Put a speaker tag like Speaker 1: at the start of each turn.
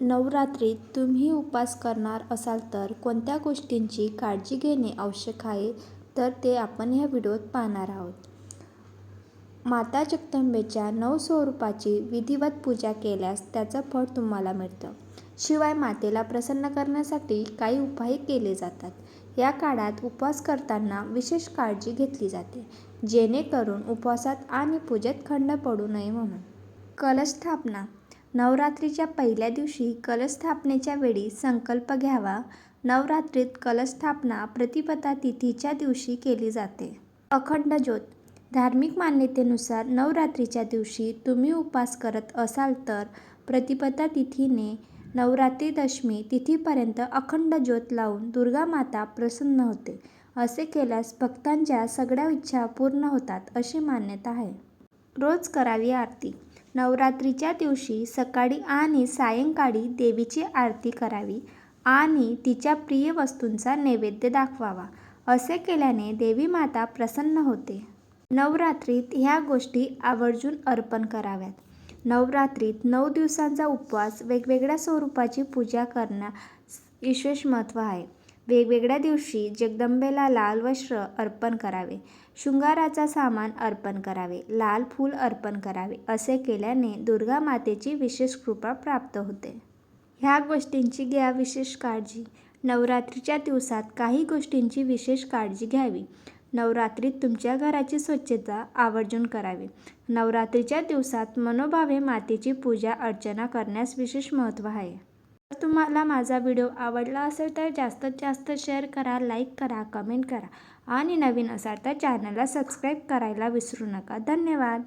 Speaker 1: नवरात्रीत तुम्ही उपवास करणार असाल तर कोणत्या गोष्टींची काळजी घेणे आवश्यक आहे तर ते आपण ह्या व्हिडिओत पाहणार आहोत. माता जगदंबेच्या नऊ स्वरूपाची विधिवत पूजा केल्यास त्याचं फळ तुम्हाला मिळतं. शिवाय मातेला प्रसन्न करण्यासाठी काही उपाय केले जातात. या काळात उपवास करताना विशेष काळजी घेतली जाते जेणेकरून उपवासात आणि पूजेत खंड पडू नये म्हणून. कलशस्थापना नवरात्रीच्या पहिल्या दिवशी कलशस्थापनेच्या वेळी संकल्प घ्यावा. नवरात्रीत कलशस्थापना प्रतिपदा तिथीच्या दिवशी केली जाते. अखंड ज्योत. धार्मिक मान्यतेनुसार नवरात्रीच्या दिवशी तुम्ही उपवास करत असाल तर प्रतिपदा तिथीने नवरात्री दशमी तिथीपर्यंत अखंड ज्योत लावून दुर्गा माता प्रसन्न होते. असे केल्यास भक्तांच्या सगळ्या इच्छा पूर्ण होतात अशी मान्यता आहे. रोज करावी आरती. नवरात्रीच्या दिवशी सकाळी आणि सायंकाळी देवीची आरती करावी आणि तिच्या प्रिय वस्तूंचा नैवेद्य दाखवावा असे केल्याने देवी माता प्रसन्न होते. नवरात्रीत ह्या गोष्टी आवर्जून अर्पण कराव्यात. नवरात्रीत नऊ दिवसांचा उपवास वेगवेगळ्या स्वरूपाची पूजा करण्यास विशेष महत्त्व आहे. वेगवेगळ्या दिवशी जगदंबेला लाल वस्त्र अर्पण करावे. शृंगाराचा सामान अर्पण करावे. लाल फूल अर्पण करावे असे केल्याने दुर्गा मातेची विशेष कृपा प्राप्त होते. ह्या गोष्टींची घ्या विशेष काळजी. नवरात्रीच्या दिवसात काही गोष्टींची विशेष काळजी घ्यावी. नवरात्रीत तुमच्या घराची स्वच्छता आवर्जून करावी. नवरात्रीच्या दिवसात मनोभावे मातेची पूजा अर्चना करण्यास विशेष महत्त्व आहे. जर तुम्हाला माझा व्हिडिओ आवडला असेल तर जास्तीत जास्त शेअर करा लाईक करा कमेंट करा आणि नवीन असाल तर चॅनलला सबस्क्राईब करायला विसरू नका. धन्यवाद.